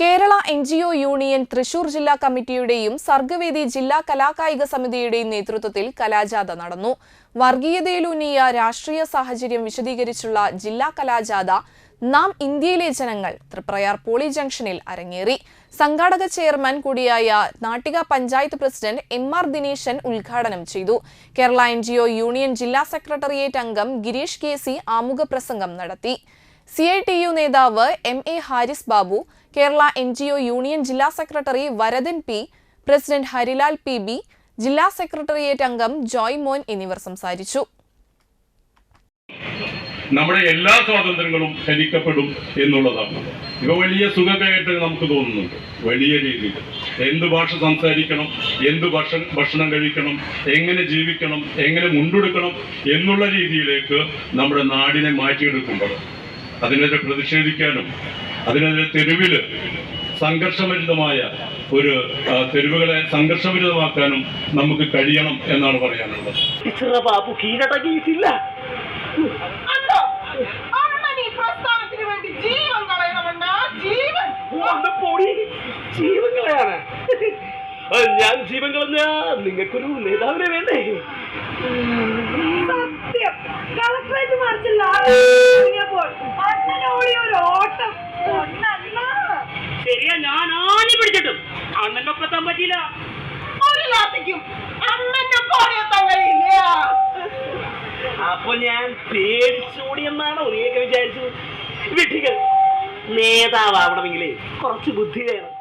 Kerala N G O union Thrissur ജില്ലാ കമ്മിറ്റിയുടെയും സർഗവേദി ജില്ലാ കലാകായിക സമിതിയുടെയും നേതൃത്വത്തിൽ കലാജാഥ നടന്നു. വർഗീയതയിലൂന്നിയ രാഷ്ട്രീയ സാഹചര്യം വിശദീകരിച്ചുള്ള ജില്ലാ കലാജാഥ നാം ഇന്ത്യയിലെ ജനങ്ങൾ തൃപ്രയാർ പോളി ജംഗ്ഷനിൽ അരങ്ങേറി. സംഘാടക ചെയർമാൻ കൂടിയായ Nattika panchayat president M R Dineshan ഉദ്ഘാടനം ചെയ്തു. കേരള എൻ യൂണിയൻ ജില്ലാ സെക്രട്ടേറിയറ്റ് അംഗം ഗിരീഷ് കെ സി ആമുഖ പ്രസംഗം നടത്തി. സി ഐ ടി യു നേതാവ് M A Haris Babu Kerala N G O union ജില്ലാ secretary Varadan P president Harilal P B ജില്ലാ സെക്രട്ടേറിയറ്റ് അംഗം ജോയ് മോൻ എന്നിവർ സംസാരിച്ചു. നമ്മുടെ എല്ലാ സ്വാതന്ത്ര്യങ്ങളും ഹരിക്കപ്പെടും എന്നുള്ളതാണ്. ഇവ വലിയ സുഖമായിട്ട് നമുക്ക് തോന്നുന്നുണ്ട്. വലിയ രീതിയിൽ. എന്ത് ഭാഷ സംസാരിക്കണം എന്ത് ഭക്ഷ ഭക്ഷണം കഴിക്കണം എങ്ങനെ ജീവിക്കണം എങ്ങനെ മുണ്ടെടുക്കണം എന്നുള്ള രീതിയിലേക്ക് നമ്മുടെ നാടിനെ മാറ്റിയെടുക്കുമ്പോൾ അതിനെതിരെ പ്രതിഷേധിക്കാനും അതിനെതിരെ തെരുവിൽ സംഘർഷഭരിതമായ ഒരു തെരുവുകളെ സംഘർഷഭരിതമാക്കാനും നമുക്ക് കഴിയണം എന്നാണ് പറയാനുള്ളത്. ബാബു കീഴടങ്ങിയിട്ടില്ല ജീവങ്ങളെയാണ് ഞാൻ ജീവൻ കളഞ്ഞ നിങ്ങൾക്കൊരു നേതാവിനെ വേണ്ടേ? ശരിയാ ഞാൻ ആഞ്ഞു പിടിച്ചിട്ടും. അണ്ണന്റെ ഒപ്പത്താൻ പറ്റിയില്ല. ഒരു ലാത്തിക്കും അണ്ണന്റെ കഴിയില്ല. അപ്പൊ ഞാൻ പേടിച്ചോടി എന്നാണ് നീയൊക്കെ വിചാരിച്ചത്? വിട്ടികൾ നേതാവാവണമെങ്കിലേ കുറച്ച് ബുദ്ധി വേണം.